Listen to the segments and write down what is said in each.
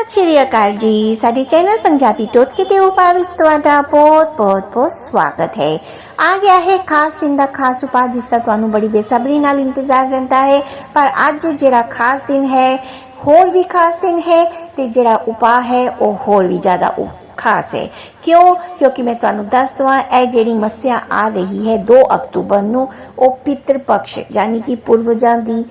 ਸਤਿ ਸ਼੍ਰੀ ਅਕਾਲ ਜੀ ਸਾਡੇ ਚੈਨਲ ਪੰਜਾਬੀ ਟੋਟਕੇ ਦੇ ਉਪਾਅ ਵਿੱਚ ਤੁਹਾਡਾ ਬਹੁਤ ਬਹੁਤ ਬਹੁਤ ਸਵਾਗਤ ਹੈ ਆ ਗਿਆ ਹੈ ਖਾਸ ਦਿਨ ਦਾ ਖਾਸ ਉਪਾਅ ਜਿਸ ਦਾ ਤੁਹਾਨੂੰ ਬੜੀ ਬੇਸਬਰੀ ਨਾਲ ਇੰਤਜ਼ਾਰ ਰਹਿੰਦਾ ਹੈ ਪਰ ਅੱਜ ਜਿਹੜਾ ਖਾਸ ਦਿਨ ਹੈ ਹੋਰ ਵੀ ਖਾਸ ਦਿਨ ਹੈ ਤੇ ਜਿਹੜਾ ਉਪਾਅ ਹੈ ਉਹ ਹੋਰ ਵੀ ਜ਼ਿਆਦਾ ਉ- ਖਾਸ ਹੈ ਕਿਉਂ ਕਿਉਂਕਿ ਮੈਂ ਤੁਹਾਨੂੰ ਦੱਸ ਦਵਾਂ ਇਹ ਜਿਹੜੀ ਮੱਸਿਆ ਆ ਰਹੀ ਹੈ 2 ਅਕਤੂਬਰ ਨੂੰ ਉਹ ਪਿਤਰ ਪਕਸ਼ ਯਾਨੀ ਕਿ ਪੂਰਵਜਾਂ ਦੀ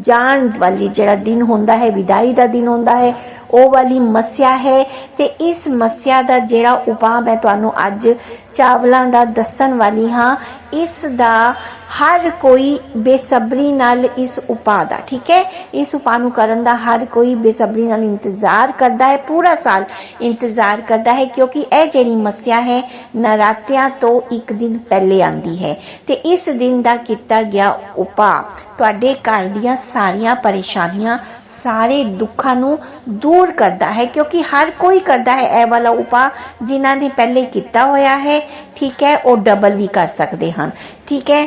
ਜਾਣ ਵਾਲੀ ਜਿਹੜਾ ਦਿਨ ਹੁੰਦਾ ਹੈ ਵਿਦਾਈ ਦਾ ਦਿਨ ਹੁੰਦਾ ਹੈ ਉਹ ਵਾਲੀ ਮੱਸਿਆ ਹੈ ਤੇ ਇਸ ਮੱਸਿਆ ਦਾ ਜਿਹੜਾ ਉਪਾਅ ਮੈਂ ਤੁਹਾਨੂੰ ਅੱਜ ਚਾਵਲਾਂ ਦਾ ਦੱਸਣ ਵਾਲੀ ਹਾਂ, ਇਸ ਦਾ ਹਰ ਕੋਈ ਬੇਸਬਰੀ ਨਾਲ ਇਸ ਉਪਾਅ ਦਾ, ਠੀਕ ਹੈ? ਇਸ ਉਪਾਅ ਨੂੰ ਕਰਨ ਦਾ ਹਰ ਕੋਈ ਬੇਸਬਰੀ ਨਾਲ ਇੰਤਜ਼ਾਰ ਕਰਦਾ ਹੈ, ਪੂਰਾ ਸਾਲ ਇੰਤਜ਼ਾਰ ਕਰਦਾ ਹੈ, ਕਿਉਂਕਿ ਇਹ ਜਿਹੜੀ ਮੱਸਿਆ ਹੈ, ਨਰਾਤਿਆਂ ਤੋਂ ਇੱਕ ਦਿਨ ਪਹਿਲੇ ਆਂਦੀ ਹੈ ਤੇ ਇਸ ਦਿਨ ਦਾ ਕੀਤਾ ਗਿਆ ਉਪਾਅ, ਤੁਹਾਡੇ ਘਰ ਦੀਆਂ ਸਾਰੀਆਂ ਪਰੇਸ਼ਾਨੀਆਂ ਸਾਰੇ ਦੁੱਖਾਂ ਨੂੰ ਦੂਰ ਕਰਦਾ ਹੈ, ਕਿਉਂਕਿ ਹਰ ਕੋਈ ਕਰਦਾ ਹੈ ਇਹ ਵਾਲਾ ਉਪਾਅ ਜਿਨ੍ਹਾਂ ਨੇ ਪਹਿਲੇ ਕੀਤਾ ਹੋਇਆ ਹੈ, ਠੀਕ ਹੈ? ਉਹ ਡਬਲ ਵੀ ਕਰ ਸਕਦੇ ਹਨ, ਠੀਕ ਹੈ?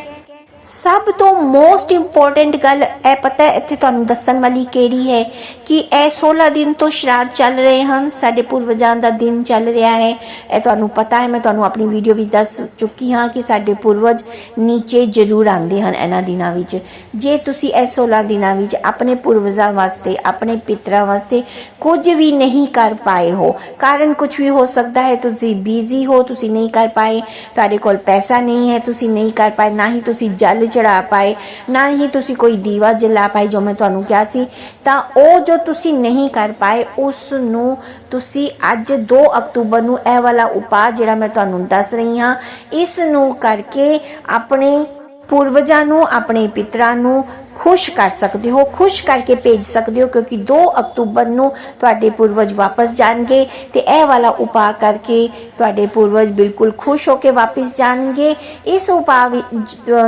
ਸਭ ਤੋਂ ਮੋਸਟ ਇੰਪੋਰਟੈਂਟ ਗੱਲ ਇਹ ਪਤਾ ਹੈ, ਇੱਥੇ ਤੁਹਾਨੂੰ ਦੱਸਣ ਵਾਲੀ ਕਿਹੜੀ ਹੈ ਕਿ ਇਹ 16 ਦਿਨ ਤੋਂ ਸ਼ਰਾਧ ਚੱਲ ਰਹੇ ਹਨ, ਸਾਡੇ ਪੂਰਵਜਾਂ ਦਾ ਦਿਨ ਚੱਲ ਰਿਹਾ ਹੈ। ਇਹ ਤੁਹਾਨੂੰ ਪਤਾ ਹੈ, ਮੈਂ ਤੁਹਾਨੂੰ ਆਪਣੀ ਵੀਡੀਓ ਵਿੱਚ ਦੱਸ ਚੁੱਕੀ ਹਾਂ ਕਿ ਸਾਡੇ ਪੂਰਵਜ ਨੀਚੇ ਜ਼ਰੂਰ ਆਉਂਦੇ ਹਨ ਇਹਨਾਂ ਦਿਨਾਂ ਵਿੱਚ। ਜੇ ਤੁਸੀਂ ਇਹ 16 ਦਿਨਾਂ ਵਿੱਚ ਆਪਣੇ ਪੂਰਵਜਾਂ ਵਾਸਤੇ, ਆਪਣੇ ਪਿਤਰਾਂ ਵਾਸਤੇ ਕੁਝ ਵੀ ਨਹੀਂ ਕਰ ਪਾਏ ਹੋ, ਕਾਰਨ ਕੁਝ ਵੀ ਹੋ ਸਕਦਾ ਹੈ, ਤੁਸੀਂ ਬਿਜ਼ੀ ਹੋ, ਤੁਸੀਂ ਨਹੀਂ ਕਰ ਪਾਏ, ਤੁਹਾਡੇ ਕੋਲ ਪੈਸਾ ਨਹੀਂ ਹੈ, ਤੁਸੀਂ ਨਹੀਂ ਕਰ ਪਾਏ, ਨਾ ਹੀ ਤੁਸੀਂ ਜਲ ਚੜਾ ਪਾਏ, ਨਾ ਹੀ ਤੁਸੀਂ ਕੋਈ ਦੀਵਾ ਜਲਾ ਪਾਏ ਜੋ ਮੈਂ ਤੁਹਾਨੂੰ ਕਿਹਾ ਸੀ, ਤਾਂ ਉਹ ਜੋ ਤੁਸੀਂ ਨਹੀਂ ਕਰ ਪਾਏ ਉਸ ਨੂੰ ਤੁਸੀਂ ਅੱਜ 2 ਅਕਤੂਬਰ ਨੂੰ ਇਹ ਵਾਲਾ ਉਪਾਅ ਜਿਹੜਾ ਮੈਂ ਤੁਹਾਨੂੰ ਦੱਸ ਰਹੀ ਹਾਂ, ਇਸ ਨੂੰ ਕਰਕੇ ਆਪਣੇ ਪੂਰਵਜਾਂ ਨੂੰ, ਆਪਣੇ ਪਿਤਰਾਂ ਨੂੰ ਖੁਸ਼ ਕਰ ਸਕਦੇ ਹੋ, ਖੁਸ਼ ਕਰਕੇ ਭੇਜ ਸਕਦੇ ਹੋ ਕਿਉਂਕਿ 2 ਅਕਤੂਬਰ ਨੂੰ ਤੁਹਾਡੇ ਪੂਰਵਜ ਵਾਪਸ ਜਾਣਗੇ ਤੇ ਇਹ ਵਾਲਾ ਉਪਾਅ ਕਰਕੇ ਤੁਹਾਡੇ ਪੂਰਵਜ ਬਿਲਕੁਲ ਖੁਸ਼ ਹੋ ਕੇ ਵਾਪਸ ਜਾਣਗੇ। ਇਸ ਉਪਾਅ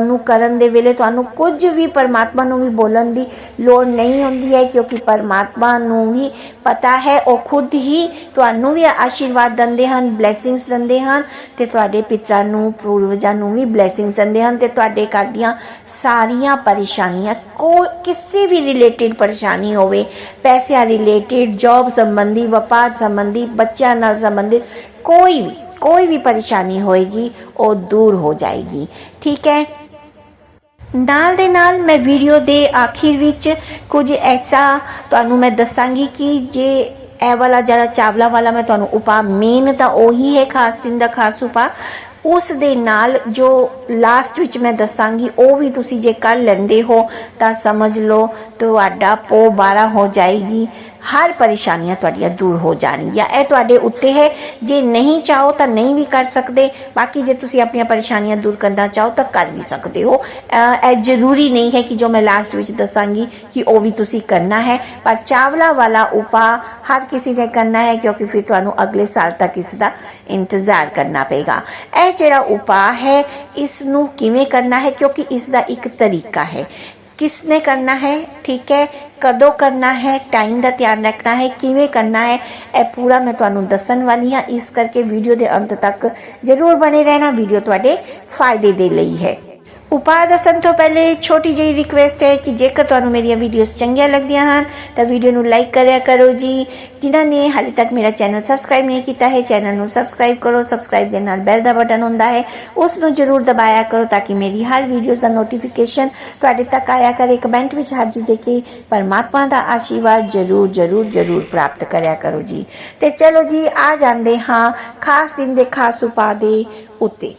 ਨੂੰ ਕਰਨ ਦੇ ਵੇਲੇ ਤੁਹਾਨੂੰ ਕੁਝ ਵੀ ਪਰਮਾਤਮਾ ਨੂੰ ਵੀ ਬੋਲਣ ਦੀ ਲੋੜ ਨਹੀਂ ਹੁੰਦੀ ਹੈ ਕਿਉਂਕਿ ਪਰਮਾਤਮਾ ਨੂੰ ਵੀ ਪਤਾ ਹੈ, ਉਹ ਖੁਦ ਹੀ ਤੁਹਾਨੂੰ ਵੀ ਆਸ਼ੀਰਵਾਦ ਦਿੰਦੇ ਹਨ ਬਲੇਸਿੰਗਸ ਦਿੰਦੇ ਹਨ ਤੇ ਤੁਹਾਡੇ ਪਿਤਰਾਂ ਨੂੰ, ਪੂਰਵਜਾਂ ਨੂੰ ਵੀ ਬਲੇਸਿੰਗਸ ਦਿੰਦੇ ਹਨ ਤੇ ਤੁਹਾਡੇ ਘਰ ਦੀਆਂ ਸਾਰੀਆਂ ਪਰੇਸ਼ਾਨੀਆਂ ਕੋ ਕਿਸੇ ਵੀ ਰਿਲੇਟਡ ਪਰੇਸ਼ਾਨੀ ਹੋਵੇ, ਪੈਸਿਆਂ ਰਿਲੇਟਡ ਜੌਬ ਸੰਬੰਧੀ, ਵਪਾਰ ਸੰਬੰਧੀ, ਬੱਚਿਆਂ ਨਾਲ ਸੰਬੰਧਿਤ ਕੋਈ ਵੀ ਕੋਈ ਵੀ ਪਰੇਸ਼ਾਨੀ ਹੋਏਗੀ, ਉਹ ਦੂਰ ਹੋ ਜਾਏਗੀ। ਠੀਕ ਹੈ? ਨਾਲ ਦੇ ਨਾਲ ਮੈਂ ਵੀਡੀਓ ਦੇ ਆਖਿਰ ਵਿੱਚ ਕੁਝ ਐਸਾ ਤੁਹਾਨੂੰ ਮੈਂ ਦੱਸਾਂਗੀ ਕਿ ਜੇ ਇਹ ਵਾਲਾ ਜਿਹੜਾ ਚਾਵਲਾ ਵਾਲਾ ਮੈਂ ਤੁਹਾਨੂੰ ਉਪਾਅ ਮੇਨ ਤਾਂ ਉਹੀ ਹੈ, ਖਾਸ ਦਿਨ ਦਾ ਖਾਸ ਉਪਾਅ। ਉਸ ਦੇ ਨਾਲ ਜੋ ਲਾਸਟ ਵਿੱਚ ਮੈਂ ਦੱਸਾਂਗੀ, ਉਹ ਵੀ ਤੁਸੀਂ ਜੇ ਕਰ ਲੈਂਦੇ ਹੋ, ਤਾਂ ਸਮਝ ਲਓ ਤੁਹਾਡਾ ਪੋ 12 ਹੋ ਜਾਏਗੀ। ਹਰ ਪਰੇਸ਼ਾਨੀਆਂ ਤੁਹਾਡੀਆਂ ਦੂਰ ਹੋ ਜਾਣਗੀਆਂ। ਇਹ ਤੁਹਾਡੇ ਉੱਤੇ ਹੈ। ਜੇ ਨਹੀਂ ਚਾਹੋ ਤਾਂ ਨਹੀਂ ਵੀ ਕਰ ਸਕਦੇ। ਬਾਕੀ ਜੇ ਤੁਸੀਂ ਆਪਣੀਆਂ ਪਰੇਸ਼ਾਨੀਆਂ ਦੂਰ ਕਰਨਾ ਚਾਹੋ ਤਾਂ ਕਰ ਵੀ ਸਕਦੇ ਹੋ। ਇਹ ਜ਼ਰੂਰੀ ਨਹੀਂ ਹੈ ਕਿ ਜੋ ਮੈਂ ਲਾਸਟ ਵਿੱਚ ਦੱਸਾਂਗੀ ਕਿ ਉਹ ਵੀ ਤੁਸੀਂ ਕਰਨਾ ਹੈ। ਪਰ ਚਾਵਲਾ ਵਾਲਾ ਉਪਾਅ ਹਰ ਕਿਸੇ ਨੇ ਕਰਨਾ ਹੈ, ਕਿਉਂਕਿ ਫਿਰ ਤੁਹਾਨੂੰ ਅਗਲੇ ਸਾਲ ਤੱਕ ਇਸ ਦਾ ਇੰਤਜ਼ਾਰ ਕਰਨਾ ਪਏਗਾ। ਇਹ ਜਿਹੜਾ ਉਪਾਅ ਹੈ, ਇਸ ਇਸ ਨੂੰ ਕਿਵੇਂ ਕਰਨਾ ਹੈ, ਕਿਉਂਕਿ ਇਸ ਦਾ ਇੱਕ ਤਰੀਕਾ ਹੈ। ਕਿਸਨੇ ਕਰਨਾ ਹੈ? ਠੀਕ ਹੈ, ਕਦੋਂ ਕਰਨਾ ਹੈ? ਟਾਈਮ ਦਾ ਧਿਆਨ ਰੱਖਣਾ ਹੈ, ਕਿਵੇਂ ਕਰਨਾ ਹੈ? ਇਹ ਪੂਰਾ ਮੈਂ ਤੁਹਾਨੂੰ ਦੱਸਣ ਵਾਲੀ ਹਾਂ। ਇਸ ਕਰਕੇ ਵੀਡੀਓ ਦੇ ਅੰਤ ਤੱਕ ਜ਼ਰੂਰ ਬਣੇ ਰਹਿਣਾ। ਵੀਡੀਓ ਤੁਹਾਡੇ ਫਾਇਦੇ ਦੇ ਲਈ ਹੈ। ਉਪਾਅ ਦੱਸਣ ਤੋਂ ਪਹਿਲੇ ਛੋਟੀ ਜਿਹੀ ਰਿਕੁਐਸਟ ਹੈ ਕਿ ਜੇਕਰ ਤੁਹਾਨੂੰ ਮੇਰੀਆਂ ਵੀਡੀਓਜ਼ ਚੰਗੀਆਂ ਲੱਗਦੀਆਂ ਹਨ, ਤਾਂ ਵੀਡੀਓ ਨੂੰ ਲਾਈਕ ਕਰਿਆ ਕਰੋ ਜੀ। ਜਿਨ੍ਹਾਂ ਨੇ ਹਾਲੇ ਤੱਕ ਮੇਰਾ ਚੈਨਲ ਸਬਸਕ੍ਰਾਈਬ ਨਹੀਂ ਕੀਤਾ ਹੈ ਚੈਨਲ ਨੂੰ ਸਬਸਕ੍ਰਾਈਬ ਕਰੋ। ਸਬਸਕ੍ਰਾਈਬ ਦੇ ਨਾਲ ਬੈਲ ਦਾ ਬਟਨ ਹੁੰਦਾ ਹੈ, ਉਸ ਨੂੰ ਜ਼ਰੂਰ ਦਬਾਇਆ ਕਰੋ ਤਾਂ ਕਿ ਮੇਰੀ ਹਰ ਵੀਡੀਓਜ਼ ਦਾ ਨੋਟੀਫਿਕੇਸ਼ਨ ਤੁਹਾਡੇ ਤੱਕ ਆਇਆ ਕਰੇ। ਕਮੈਂਟ ਵਿੱਚ ਹਾਜ਼ਰੀ ਦੇ ਕੇ ਪਰਮਾਤਮਾ ਦਾ ਆਸ਼ੀਰਵਾਦ ਜ਼ਰੂਰ ਜ਼ਰੂਰ ਜ਼ਰੂਰ ਪ੍ਰਾਪਤ ਕਰਿਆ ਕਰੋ ਜੀ। ਤੇ ਚਲੋ ਜੀ, ਆ ਜਾਂਦੇ ਹਾਂ ਖਾਸ ਦਿਨ ਦੇ ਖਾਸ ਉਪਾਅ ਦੇ ਉੱਤੇ।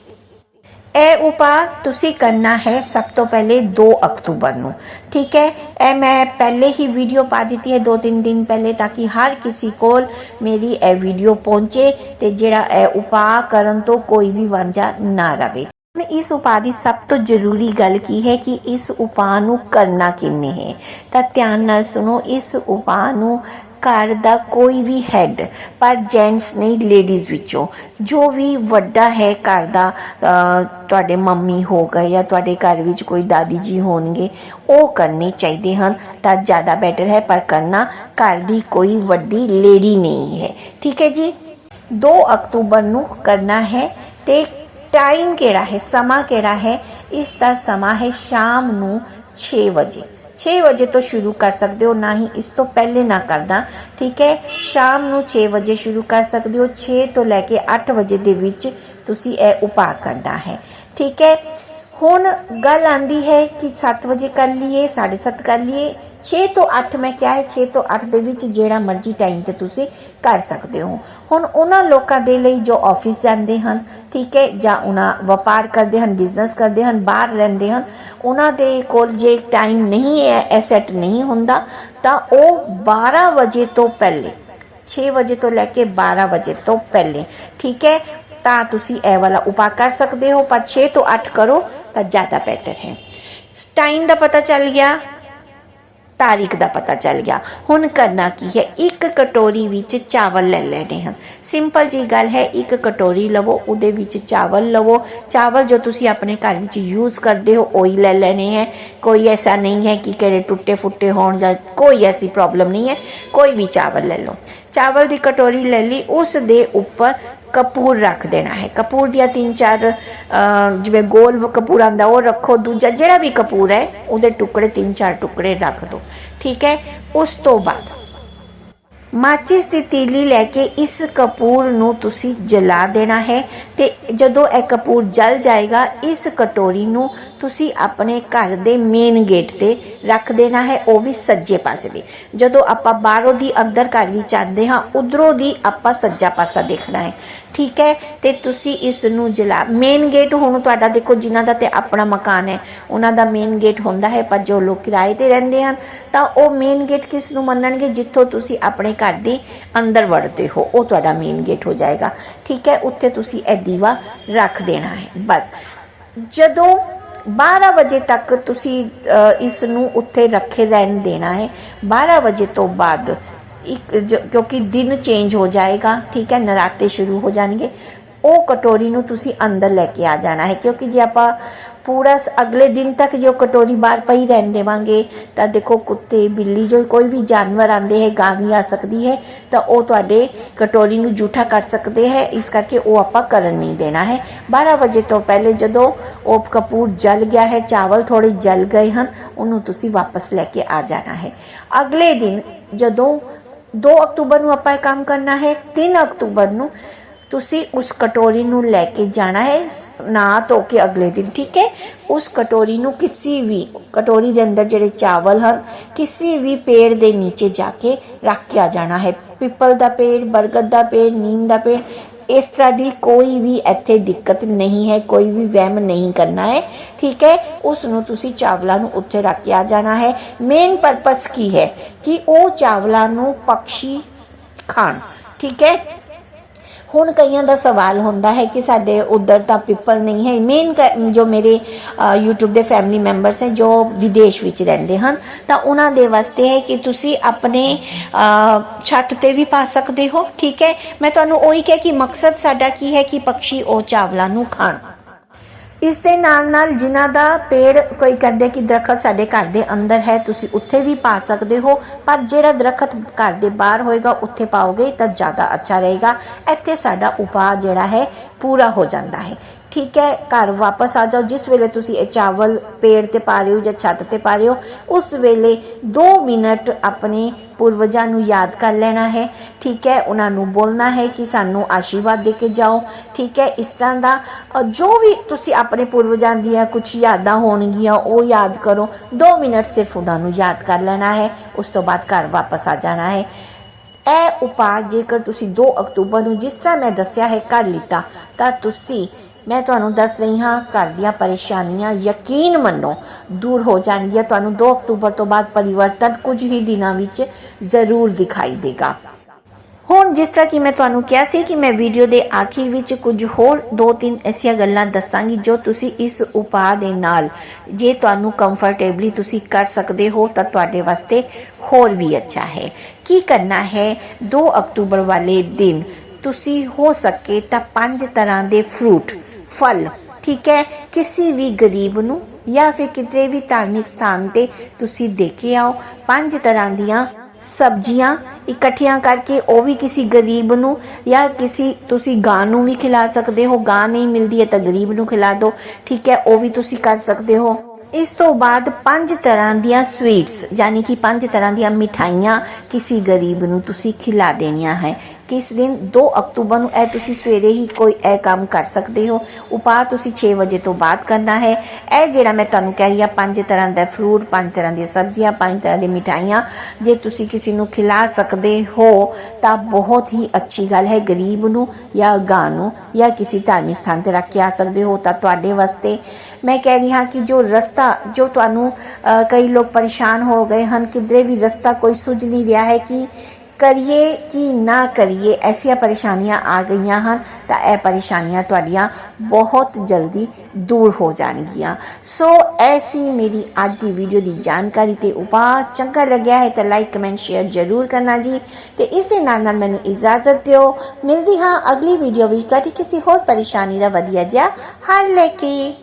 ਇਹ ਉਪਾਅ ਤੁਸੀਂ ਕਰਨਾ ਹੈ ਸਭ ਤੋਂ ਪਹਿਲੇ 2 ਅਕਤੂਬਰ ਨੂੰ, ਠੀਕ ਹੈ? ਇਹ ਮੈਂ ਪਹਿਲੇ ਹੀ ਵੀਡੀਓ ਪਾ ਦਿੱਤੀ ਹੈ 2-3 ਦਿਨ ਪਹਿਲੇ, ਤਾਂ ਕਿ ਹਰ ਕਿਸੇ ਕੋਲ ਮੇਰੀ ਇਹ ਵੀਡੀਓ ਪਹੁੰਚੇ ਤੇ ਜਿਹੜਾ ਇਹ ਉਪਾਅ ਕਰਨ ਤੋਂ ਕੋਈ ਵੀ ਵਾਂਝਾ ਨਾ ਰਵੇ। ਹੁਣ ਇਸ ਉਪਾਅ ਦੀ ਸਭ ਤੋਂ ਜ਼ਰੂਰੀ ਗੱਲ ਕੀ ਹੈ ਕਿ ਇਸ ਉਪਾਅ ਨੂੰ ਕਰਨਾ ਕਿੰਨੇ ਹੈ? ਤਾਂ ਧਿਆਨ ਨਾਲ ਸੁਣੋ, ਇਸ ਉਪਾਅ ਨੂੰ ਘਰ ਦਾ ਕੋਈ ਵੀ ਹੈਡ ਪਰ ਜੈਂਟਸ ਨਹੀਂ ਲੇਡੀਜ਼ ਵਿੱਚੋਂ। ਜੋ ਵੀ ਵੱਡਾ ਹੈ ਘਰ ਦਾ ਤੁਹਾਡੇ ਮੰਮੀ ਹੋ ਗਏ ਜਾਂ ਤੁਹਾਡੇ ਘਰ ਵਿੱਚ ਕੋਈ ਦਾਦੀ ਜੀ ਹੋਣਗੇ, ਉਹ ਕਰਨੇ ਚਾਹੀਦੇ ਹਨ। ਤਾਂ ਜ਼ਿਆਦਾ ਬੈਟਰ ਹੈ, ਪਰ ਕਰਨਾ ਘਰ ਦੀ ਕੋਈ ਵੱਡੀ ਲੇਡੀ ਨਹੀਂ ਹੈ। ਠੀਕ ਹੈ ਜੀ? 2 ਅਕਤੂਬਰ ਨੂੰ ਕਰਨਾ ਹੈ ਤੇ ਟਾਈਮ ਕਿਹੜਾ ਹੈ? ਸਮਾਂ ਕਿਹੜਾ ਹੈ? ਇਸ ਦਾ ਸਮਾਂ ਹੈ ਸ਼ਾਮ ਨੂੰ 6 ਵਜੇ। 6 ਵਜੇ ਤੋਂ ਸ਼ੁਰੂ ਕਰ ਸਕਦੇ ਹੋ, ਨਾ ਹੀ ਇਸ ਤੋਂ ਪਹਿਲੇ ਨਾ ਕਰਨਾ ਠੀਕ ਹੈ? ਸ਼ਾਮ ਨੂੰ 6 ਵਜੇ ਸ਼ੁਰੂ ਕਰ ਸਕਦੇ ਹੋ 6 ਤੋਂ ਲੈ ਕੇ 8 ਵਜੇ ਦੇ ਵਿੱਚ ਤੁਸੀਂ ਇਹ ਉਪਾਅ ਕਰਨਾ ਹੈ। ਠੀਕ ਹੈ? ਹੁਣ ਗੱਲ ਆਂਦੀ ਹੈ ਕਿ 7 ਵਜੇ ਕਰ ਲਈਏ 7:30 ਕਰ ਲਈਏ। 6 ਤੋਂ 8 ਮੈਂ ਕਿਹਾ ਹੈ 6 ਤੋਂ 8 ਦੇ ਵਿੱਚ ਜਿਹੜਾ ਮਰਜ਼ੀ ਟਾਈਮ ਤੇ ਤੁਸੀਂ ਕਰ ਸਕਦੇ ਹੋ। ਹੁਣ ਉਹਨਾਂ ਲੋਕਾਂ ਦੇ ਲਈ ਜੋ ਆਫਿਸ ਜਾਂਦੇ ਹਨ, ਠੀਕ ਹੈ, ਜਾਂ ਉਹਨਾਂ ਵਪਾਰ ਕਰਦੇ ਹਨ ਬਿਜ਼ਨਸ ਕਰਦੇ ਹਨ, ਬਾਹਰ ਰਹਿੰਦੇ ਹਨ ਉਹਨਾਂ ਦੇ ਕੋਲ ਜੇ ਟਾਈਮ ਨਹੀਂ ਹੈ ਐਸੈਟ ਨਹੀਂ ਹੁੰਦਾ, ਤਾਂ ਉਹ 12 ਵਜੇ ਤੋਂ ਪਹਿਲੇ 6 ਵਜੇ ਤੋਂ ਲੈ ਕੇ 12 ਵਜੇ ਤੋਂ ਪਹਿਲੇ, ਠੀਕ ਹੈ? ਤਾਂ ਤੁਸੀਂ ਇਹ ਵਾਲਾ ਉਪਾਅ ਕਰ ਸਕਦੇ ਹੋ, ਪਰ 6 ਤੋਂ 8 ਕਰੋ ਤਾਂ ਜ਼ਿਆਦਾ ਬੈਟਰ ਹੈ। ਟਾਈਮ ਦਾ ਪਤਾ ਚੱਲ ਗਿਆ। ਤਾਰੀਖ ਦਾ ਪਤਾ ਚੱਲ ਗਿਆ। ਹੁਣ ਕਰਨਾ ਕੀ ਹੈ? ਇੱਕ ਕਟੋਰੀ ਵਿੱਚ ਚਾਵਲ ਲੈ ਲੈਣੇ ਹਨ। ਸਿੰਪਲ ਜੀ ਗੱਲ ਹੈ, ਇੱਕ ਕਟੋਰੀ ਲਵੋ, ਉਹਦੇ ਵਿੱਚ ਚਾਵਲ ਲਵੋ। ਚਾਵਲ ਜੋ ਤੁਸੀਂ ਆਪਣੇ ਘਰ ਵਿੱਚ ਯੂਜ਼ ਕਰਦੇ ਹੋ, ਉਹੀ ਲੈ ਲੈਣੇ ਹੈ। ਕੋਈ ਐਸਾ ਨਹੀਂ ਹੈ ਕਿ ਕਿਹੜੇ ਟੁੱਟੇ ਫੁੱਟੇ ਹੋਣ ਜਾਂ ਕੋਈ ਐਸੀ ਪ੍ਰੋਬਲਮ ਨਹੀਂ ਹੈ। ਕੋਈ ਵੀ ਚਾਵਲ ਲੈ ਲਓ। ਚਾਵਲ ਦੀ ਕਟੋਰੀ ਲੈ ਲਈ, ਉਸ ਦੇ ਉੱਪਰ ਕਪੂਰ ਰੱਖ ਦੇਣਾ ਹੈ। ਕਪੂਰ ਦੀਆਂ ਤਿੰਨ ਚਾਰ ਜਿਵੇਂ ਗੋਲ ਕਪੂਰ ਆਂਦਾ ਉਹ ਰੱਖੋ। ਦੂਜਾ ਜਿਹੜਾ ਵੀ ਕਪੂਰ ਹੈ, ਉਹਦੇ ਟੁਕੜੇ, ਤਿੰਨ ਚਾਰ ਟੁਕੜੇ ਰੱਖ ਦਿਓ ਠੀਕ ਹੈ? ਉਸ ਤੋਂ ਬਾਅਦ ਮਾਚਿਸ ਦੀ ਤੀਲੀ ਲੈ ਕੇ ਇਸ ਕਪੂਰ ਨੂੰ ਤੁਸੀਂ ਜਲਾ ਦੇਣਾ ਹੈ ਤੇ ਜਦੋਂ ਇਹ ਕਪੂਰ ਜਲ ਜਾਏਗਾ, ਇਸ ਕਟੋਰੀ ਨੂੰ ਤੁਸੀਂ ਆਪਣੇ ਘਰ ਦੇ ਮੇਨ ਗੇਟ ਤੇ ਰੱਖ ਦੇਣਾ ਹੈ, ਉਹ ਵੀ ਸੱਜੇ ਪਾਸੇ ਦੀ। ਜਦੋਂ ਆਪਾਂ ਬਾਹਰੋਂ ਦੀ ਅੰਦਰ ਘਰ ਵਿੱਚ ਆਉਂਦੇ ਹਾਂ, ਉਧਰੋਂ ਦੀ ਆਪਾਂ ਸੱਜਾ ਪਾਸਾ ਦੇਖਣਾ ਹੈ। ਠੀਕ ਹੈ? ਤੇ ਤੁਸੀਂ ਇਸ ਨੂੰ ਜਲਾ ਮੇਨ ਗੇਟ ਹੁਣ ਤੁਹਾਡਾ ਦੇਖੋ, ਜਿਨ੍ਹਾਂ ਦਾ ਤੇ ਆਪਣਾ ਮਕਾਨ ਹੈ, ਉਹਨਾਂ ਦਾ ਮੇਨ ਗੇਟ ਹੁੰਦਾ ਹੈ, ਪਰ ਜੋ ਲੋਕ ਕਿਰਾਏ ਤੇ ਰਹਿੰਦੇ ਹਨ, ਤਾਂ ਉਹ ਮੇਨ ਗੇਟ ਕਿਸ ਨੂੰ ਮੰਨਣਗੇ? ਜਿੱਥੋਂ ਤੁਸੀਂ ਆਪਣੇ ਘਰ ਦੇ ਅੰਦਰ ਵੜਦੇ ਹੋ, ਉਹ ਤੁਹਾਡਾ ਮੇਨ ਗੇਟ ਹੋ ਜਾਏਗਾ। ਠੀਕ ਹੈ? ਉੱਥੇ ਤੁਸੀਂ ਇਹ ਦੀਵਾ ਰੱਖ ਦੇਣਾ ਹੈ। ਬਸ। ਜਦੋਂ 12 ਵਜੇ ਤੱਕ ਤੁਸੀਂ ਅ, ਇਸ ਨੂੰ ਉੱਥੇ ਰੱਖੇ ਰਹਿਣ ਦੇਣਾ ਹੈ। 12 ਵਜੇ ਤੋਂ ਬਾਅਦ ਇੱਕ ਕਿਉਂਕਿ ਦਿਨ ਚੇਂਜ ਹੋ ਜਾਏਗਾ ਠੀਕ ਹੈ ਨਰਾਤੇ ਸ਼ੁਰੂ ਹੋ ਜਾਣਗੇ। ਉਹ ਕਟੋਰੀ ਨੂੰ ਤੁਸੀਂ ਅੰਦਰ ਲੈ ਕੇ ਆ ਜਾਣਾ ਹੈ ਕਿਉਂਕਿ ਜੇ ਆਪਾਂ ਪੂਰਾ ਅਗਲੇ ਦਿਨ ਤੱਕ ਜੋ ਕਟੋਰੀ ਬਾਹਰ ਪਈ ਰਹਿਣ ਦੇਵਾਂਗੇ। ਤਾਂ ਦੇਖੋ ਕੁੱਤੇ, ਬਿੱਲੀ ਜੋ ਕੋਈ ਵੀ ਜਾਨਵਰ ਆਂਦੇ ਹੈ, ਗਾਂ ਵੀ ਆ ਸਕਦੀ ਹੈ, ਤਾਂ ਉਹ ਤੁਹਾਡੇ ਕਟੋਰੀ ਨੂੰ ਜੂਠਾ ਕਰ ਸਕਦੇ ਹੈ। ਇਸ ਕਰਕੇ ਉਹ ਆਪਾਂ ਕਰਨ ਨਹੀਂ ਦੇਣਾ ਹੈ। 12 ਵਜੇ ਤੋਂ ਪਹਿਲੇ ਜਦੋਂ ਉਹ ਕਪੂਰ ਜਲ ਗਿਆ ਹੈ, ਚਾਵਲ ਥੋੜੇ ਜਲ ਗਏ ਹਨ, ਉਹਨੂੰ ਤੁਸੀਂ ਵਾਪਸ ਲੈ ਕੇ ਆ ਜਾਣਾ ਹੈ। ਅਗਲੇ ਦਿਨ ਜਦੋਂ 2 ਅਕਤੂਬਰ ਨੂੰ ਆਪਾਂ ਇਹ ਕੰਮ ਕਰਨਾ ਹੈ 3 ਅਕਤੂਬਰ ਨੂੰ ਤੁਸੀਂ ਉਸ ਕਟੋਰੀ ਨੂੰ ਲੈ ਕੇ ਜਾਣਾ ਹੈ ਨਾ ਧੋ ਕੇ ਅਗਲੇ ਦਿਨ, ਠੀਕ ਹੈ? ਉਸ ਕਟੋਰੀ ਨੂੰ ਕਿਸੇ ਵੀ, ਕਟੋਰੀ ਦੇ ਅੰਦਰ ਜਿਹੜੇ ਚਾਵਲ ਹਨ, ਕਿਸੇ ਵੀ ਪੇੜ ਦੇ ਨੀਚੇ ਜਾ ਕੇ ਰੱਖਿਆ ਜਾਣਾ ਹੈ। ਪਿੱਪਲ ਦਾ ਪੇੜ, ਬਰਗਦ ਦਾ ਪੇੜ, ਨੀਮ ਦਾ ਪੇੜ, ਇਸ ਤਰ੍ਹਾਂ ਦੀ ਕੋਈ ਵੀ ਇੱਥੇ ਦਿੱਕਤ ਨਹੀਂ ਹੈ, ਕੋਈ ਵੀ ਵਹਿਮ ਨਹੀਂ ਕਰਨਾ ਹੈ, ਠੀਕ ਹੈ? ਉਸ ਨੂੰ ਤੁਸੀਂ ਚਾਵਲਾਂ ਨੂੰ ਉੱਥੇ ਰੱਖਿਆ ਜਾਣਾ ਹੈ। ਮੇਨ ਪਰਪਸ ਕੀ ਹੈ? ਕਿ ਉਹ ਚਾਵਲਾਂ ਨੂੰ ਪੰਛੀ ਖਾਣ, ਠੀਕ ਹੈ? ਹੁਣ ਕਈਆਂ ਦਾ ਸਵਾਲ ਹੁੰਦਾ ਹੈ ਕਿ ਸਾਡੇ ਉਧਰ ਤਾਂ ਪੀਪਲ ਨਹੀਂ ਹੈ। ਮੇਨ ਜੋ ਮੇਰੇ ਅ, YouTube ਦੇ ਫੈਮਿਲੀ ਮੈਂਬਰਸ ਹੈ ਜੋ ਵਿਦੇਸ਼ ਵਿੱਚ ਰਹਿੰਦੇ ਹਨ ਤਾਂ ਉਹਨਾਂ ਦੇ ਵਾਸਤੇ ਹੈ ਕਿ ਤੁਸੀਂ ਆਪਣੇ ਛੱਤ ਤੇ ਵੀ ਪਾ ਸਕਦੇ ਹੋ ਠੀਕ ਹੈ? ਮੈਂ ਤੁਹਾਨੂੰ ਉਹੀ ਕਿਹਾ ਕਿ ਮਕਸਦ ਸਾਡਾ ਕੀ ਹੈ ਕਿ ਪੰਛੀ ਉਹ ਚਾਵਲਾਂ ਨੂੰ ਖਾਣ। ਇਸ ਦੇ ਨਾਲ ਨਾਲ ਜਿਨ੍ਹਾਂ ਦਾ ਪੇੜ ਕੋਈ ਕਹਿੰਦੇ ਕਿ ਦਰਖਤ ਸਾਡੇ ਘਰ ਦੇ ਅੰਦਰ ਹੈ, ਤੁਸੀਂ ਉੱਥੇ ਵੀ ਪਾ ਸਕਦੇ ਹੋ, ਪਰ ਜਿਹੜਾ ਦਰਖਤ ਘਰ ਦੇ ਬਾਹਰ ਹੋਏਗਾ, ਉੱਥੇ ਪਾਓਗੇ ਤਾਂ ਜ਼ਿਆਦਾ ਅੱਛਾ ਰਹੇਗਾ। ਇੱਥੇ ਸਾਡਾ ਉਪਾਅ ਜਿਹੜਾ ਹੈ, ਪੂਰਾ ਹੋ ਜਾਂਦਾ ਹੈ। ਠੀਕ ਹੈ, ਘਰ ਵਾਪਸ ਆ ਜਾਓ। ਜਿਸ ਵੇਲੇ ਤੁਸੀਂ ਇਹ ਚਾਵਲ ਪੇੜ ਤੇ ਪਾ ਰਹੇ ਹੋ ਜਾਂ ਛੱਤ ਤੇ ਪਾ ਰਹੇ ਹੋ, ਉਸ ਵੇਲੇ 2 ਮਿੰਟ ਆਪਣੇ ਪੂਰਵਜਾਂ ਨੂੰ ਯਾਦ ਕਰ ਲੈਣਾ ਹੈ। ਠੀਕ ਹੈ, ਉਹਨਾਂ ਨੂੰ ਬੋਲਣਾ ਹੈ ਕਿ ਸਾਨੂੰ ਆਸ਼ੀਰਵਾਦ ਦੇ ਕੇ ਜਾਓ। ਠੀਕ ਹੈ, ਇਸ ਤਰ੍ਹਾਂ ਦਾ ਜੋ ਵੀ ਤੁਸੀਂ ਆਪਣੇ ਪੂਰਵਜਾਂ ਦੀਆਂ ਕੁਝ ਯਾਦਾਂ ਹੋਣਗੀਆਂ, ਉਹ ਯਾਦ ਕਰੋ। 2 ਮਿੰਟ ਸਿਰਫ ਉਹਨਾਂ ਨੂੰ ਯਾਦ ਕਰ ਲੈਣਾ ਹੈ। ਉਸ ਤੋਂ ਬਾਅਦ ਘਰ ਵਾਪਸ ਆ ਜਾਣਾ ਹੈ। ਇਹ ਉਪਾਅ ਜੇਕਰ ਤੁਸੀਂ 2 ਅਕਤੂਬਰ ਨੂੰ ਜਿਸ ਤਰ੍ਹਾਂ ਮੈਂ ਦੱਸਿਆ ਹੈ, ਕਰ ਲਿੱਤਾ, ਤਾਂ ਤੁਸੀਂ ਮੈਂ ਤੁਹਾਨੂੰ ਦੱਸ ਰਹੀ ਹਾਂ, ਘਰ ਦੀਆਂ ਪਰੇਸ਼ਾਨੀਆਂ ਯਕੀਨ ਮੰਨੋ, ਦੂਰ ਹੋ ਜਾਣਗੀਆਂ। ਤੁਹਾਨੂੰ 2 ਅਕਤੂਬਰ ਤੋਂ ਬਾਅਦ ਪਰਿਵਰਤਨ ਕੁਝ ਹੀ ਦਿਨਾਂ ਵਿੱਚ ਜ਼ਰੂਰ ਦਿਖਾਈ ਦੇਗਾ। ਹੁਣ ਜਿਸ ਤਰ੍ਹਾਂ ਕਿ ਮੈਂ ਤੁਹਾਨੂੰ ਕਿਹਾ ਸੀ ਕਿ ਮੈਂ ਵੀਡੀਓ ਦੇ ਆਖਿਰ ਵਿੱਚ ਕੁਝ ਹੋਰ ਦੋ ਤਿੰਨ ਐਸੀਆਂ ਗੱਲਾਂ ਦੱਸਾਂਗੀ ਜੋ ਤੁਸੀਂ ਇਸ ਉਪਾਅ ਦੇ ਨਾਲ ਜੇ ਤੁਹਾਨੂੰ ਕੰਫਰਟੇਬਲੀ ਤੁਸੀਂ ਕਰ ਸਕਦੇ ਹੋ, ਤਾਂ ਤੁਹਾਡੇ ਵਾਸਤੇ ਹੋਰ ਵੀ ਅੱਛਾ ਹੈ। ਕੀ ਕਰਨਾ ਹੈ? 2 ਅਕਤੂਬਰ ਵਾਲੇ ਦਿਨ ਤੁਸੀਂ ਹੋ ਸਕੇ ਤਾਂ ਪੰਜ ਤਰ੍ਹਾਂ ਦੇ ਫਰੂਟ ਫਲ, ਠੀਕ ਹੈ? ਕਿਸੇ ਵੀ ਗਰੀਬ ਨੂੰ ਜਾਂ ਫਿਰ ਕਿਤੇ ਵੀ ਧਾਰਮਿਕ ਸਥਾਨ ਤੇ ਤੁਸੀਂ ਦੇ ਕੇ ਆਓ, ਪੰਜ ਤਰ੍ਹਾਂ ਦੀਆਂ ਸਬਜ਼ੀਆਂ ਇਕੱਠੀਆਂ ਕਰਕੇ ਉਹ ਵੀ ਕਿਸੇ ਗਰੀਬ ਨੂੰ ਜਾਂ ਕਿਸੇ, ਤੁਸੀਂ ਗਾਂ ਨੂੰ ਵੀ ਖਿਲਾ ਸਕਦੇ ਹੋ। ਗਾਂ ਨਹੀਂ ਮਿਲਦੀ ਹੈ ਤਾਂ ਗਰੀਬ ਨੂੰ ਖਿਲਾ ਦਿਓ, ਠੀਕ ਹੈ? ਉਹ ਵੀ ਤੁਸੀਂ ਕਰ ਸਕਦੇ ਹੋ। ਇਸ ਤੋਂ ਬਾਅਦ ਪੰਜ ਤਰ੍ਹਾਂ ਦੀਆਂ ਸਵੀਟਸ ਯਾਨੀ ਕਿ ਪੰਜ ਤਰ੍ਹਾਂ ਦੀਆਂ ਮਿਠਾਈਆਂ ਕਿਸੇ ਗਰੀਬ ਨੂੰ ਤੁਸੀਂ ਖਿਲਾ ਦੇਣੀਆਂ ਹੈ। ਕਿਸ ਦਿਨ? 2 ਅਕਤੂਬਰ ਨੂੰ ਇਹ ਤੁਸੀਂ ਸਵੇਰੇ ਹੀ ਕੋਈ ਇਹ ਕੰਮ ਕਰ ਸਕਦੇ ਹੋ। ਉਪਾਅ ਤੁਸੀਂ 6 ਵਜੇ ਤੋਂ ਬਾਅਦ ਕਰਨਾ ਹੈ। ਇਹ ਜਿਹੜਾ ਮੈਂ ਤੁਹਾਨੂੰ ਕਹਿ ਰਹੀ ਹਾਂ, ਪੰਜ ਤਰ੍ਹਾਂ ਦਾ ਫਰੂਟ ਪੰਜ ਤਰ੍ਹਾਂ ਦੀਆਂ ਸਬਜ਼ੀਆਂ, ਪੰਜ ਤਰ੍ਹਾਂ ਦੀ ਮਿਠਾਈਆਂ। ਜੇ ਤੁਸੀਂ ਕਿਸੇ ਨੂੰ ਖਿਲਾ ਸਕਦੇ ਹੋ, ਤਾਂ ਬਹੁਤ ਹੀ ਅੱਛੀ ਗੱਲ ਹੈ। ਗਰੀਬ ਨੂੰ ਜਾਂ ਗਾਂ ਨੂੰ ਜਾਂ ਕਿਸੇ ਧਾਰਮਿਕ ਸਥਾਨ ਤੇ ਰੱਖ ਕੇ ਆ ਸਕਦੇ ਹੋ, ਤਾਂ ਤੁਹਾਡੇ ਵਾਸਤੇ ਮੈਂ ਕਹਿ ਰਹੀ ਹਾਂ ਕਿ ਜੋ ਰਸਤਾ, ਜੋ ਤੁਹਾਨੂੰ ਕਈ ਲੋਕ ਪਰੇਸ਼ਾਨ ਹੋ ਗਏ ਹਨ, ਕਿਧਰੇ ਵੀ ਰਸਤਾ ਕੋਈ ਸੁਝ ਨਹੀਂ ਰਿਹਾ ਹੈ ਕਿ ਕਰੀਏ ਕਿ ਨਾ ਕਰੀਏ, ਐਸੀਆਂ ਪਰੇਸ਼ਾਨੀਆਂ ਆ ਗਈਆਂ ਹਨ ਤਾਂ ਇਹ ਪਰੇਸ਼ਾਨੀਆਂ ਤੁਹਾਡੀਆਂ ਬਹੁਤ ਜਲਦੀ ਦੂਰ ਹੋ ਜਾਣਗੀਆਂ। ਸੋ ਐਸੀ ਮੇਰੀ ਅੱਜ ਦੀ ਵੀਡੀਓ ਦੀ ਜਾਣਕਾਰੀ ਤੇ ਉਪਾਅ। ਚੰਗਾ ਲੱਗਿਆ ਹੈ ਤਾਂ ਲਾਈਕ, ਕਮੈਂਟ, ਸ਼ੇਅਰ ਜ਼ਰੂਰ ਕਰਨਾ ਜੀ। ਤੇ ਇਸ ਦੇ ਨਾਲ ਨਾਲ ਮੈਨੂੰ ਇਜਾਜ਼ਤ ਦਿਓ। ਮਿਲਦੀ ਹਾਂ ਅਗਲੀ ਵੀਡੀਓ ਵਿੱਚ। ਤੁਹਾਡੀ ਕਿਸੇ ਹੋਰ ਪਰੇਸ਼ਾਨੀ ਦਾ ਵਧੀਆ ਜਿਹਾ ਹੱਲ ਲੈ ਕੇ।